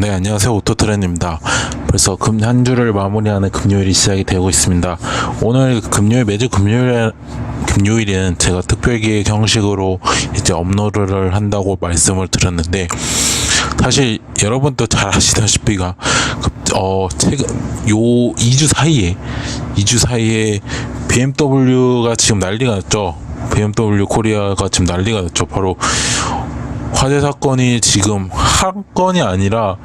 네, 안녕하세요. 오토트렌입니다. 벌써 금, 한 주를 마무리하는 금요일이 시작이 되고 있습니다. 오늘 금요일, 매주 금요일, 금요일에는 제가 특별기획 형식으로 이제 업로드를 한다고 말씀을 드렸는데, 사실 여러분도 잘 아시다시피가, 그, 어, 최근, 요 2주 사이에, 2주 사이에 BMW가 지금 난리가 났죠. BMW 코리아가 지금 난리가 났죠. 바로 화재 사건이 지금 한 건이 아니라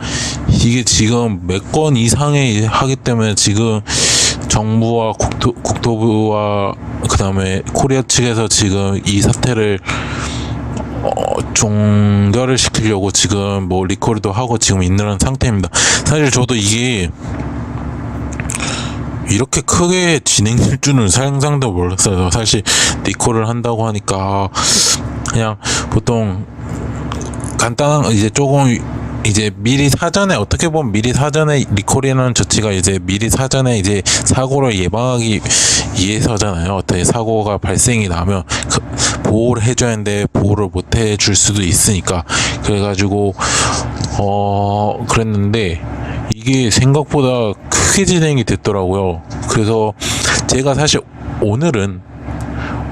이게 지금 몇 건 이상의 하기 때문에 지금 정부와 국토, 국토부와 그 다음에 코리아 측에서 지금 이 사태를 어, 종결을 시키려고 지금 뭐 리콜도 하고 지금 있는 상태입니다. 사실 저도 이게 이렇게 크게 진행될 줄은 상상도 몰랐어요. 사실 리콜을 한다고 하니까 그냥 보통 간단한 이제 조금 이제 미리 사전에 어떻게 보면 미리 사전에 리콜이라는 조치가 이제 미리 사전에 이제 사고를 예방하기 위해서잖아요. 어떻게 사고가 발생이 나면 그 보호를 해줘야 하는데 보호를 못 해줄 수도 있으니까 그래가지고 어 그랬는데 이게 생각보다 크게 진행이 됐더라고요. 그래서 제가 사실 오늘은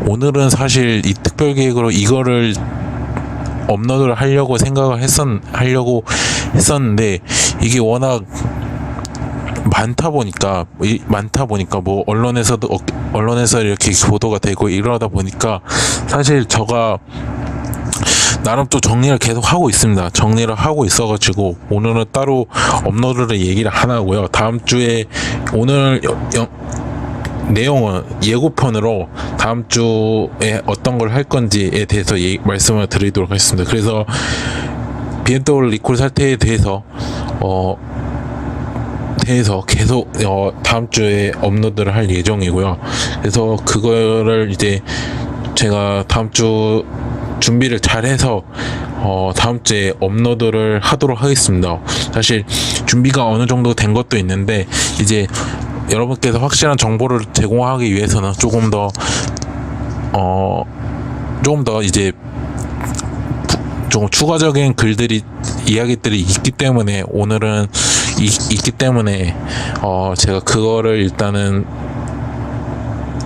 오늘은 사실 이 특별 계획으로 이거를 업로드를 하려고 생각을 했었 하려고 했었는데 이게 워낙 많다 보니까 이- 많다 보니까 뭐 언론에서도 어- 언론에서 이렇게 보도가 되고 이러다 보니까 사실 저가 나름 또 정리를 계속 하고 있습니다. 정리를 하고 있어가지고 오늘은 따로 업로드를 얘기를 안 하고요. 다음 주에 오늘 여- 영- 내용은 예고편으로 다음 주에 어떤 걸 할 건지에 대해서 예- 말씀을 드리도록 하겠습니다. 그래서 BMW 리콜 사태에 대해서 어 대해서 계속 어 다음 주에 업로드를 할 예정이고요. 그래서 그거를 이제 제가 다음 주 준비를 잘해서 어 다음 주에 업로드를 하도록 하겠습니다. 사실 준비가 어느 정도 된 것도 있는데 이제 여러분께서 확실한 정보를 제공하기 위해서는 조금 더 어 조금 더 이제 부- 조금 추가적인 글들이 이야기들이 있기 때문에 오늘은 이, 있기 때문에 어 제가 그거를 일단은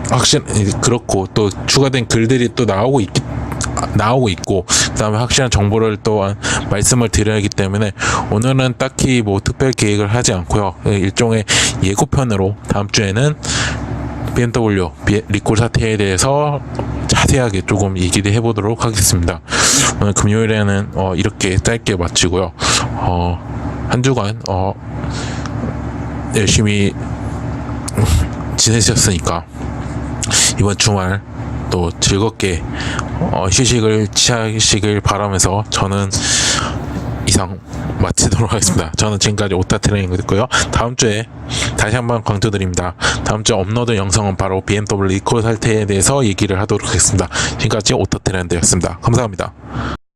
확실 그렇고 또 추가된 글들이 또 나오고 있기 나오고 있고 그다음에 확실한 정보를 또한 말씀을 드려야 하기 때문에 오늘은 딱히 뭐 특별 계획을 하지 않고요 일종의 예고편으로 다음 주에는 BMW 비- 리콜 사태에 대해서 자세하게 조금 얘기를 해보도록 하겠습니다. 오늘 금요일에는 어, 이렇게 짧게 마치고요. 어, 한 주간 어, 열심히 지내셨으니까 이번 주말 또 즐겁게 어, 휴식을 취하시길 바라면서 저는 이상 마치도록 하겠습니다. 저는 지금까지 오타 트레이닝이었고요. 다음 주에 다시 한번 강조드립니다. 다음 주에 업로드 영상은 바로 BMW 리콜 사태에 대해서 얘기를 하도록 하겠습니다. 지금까지 오타 트렌드였습니다. 감사합니다.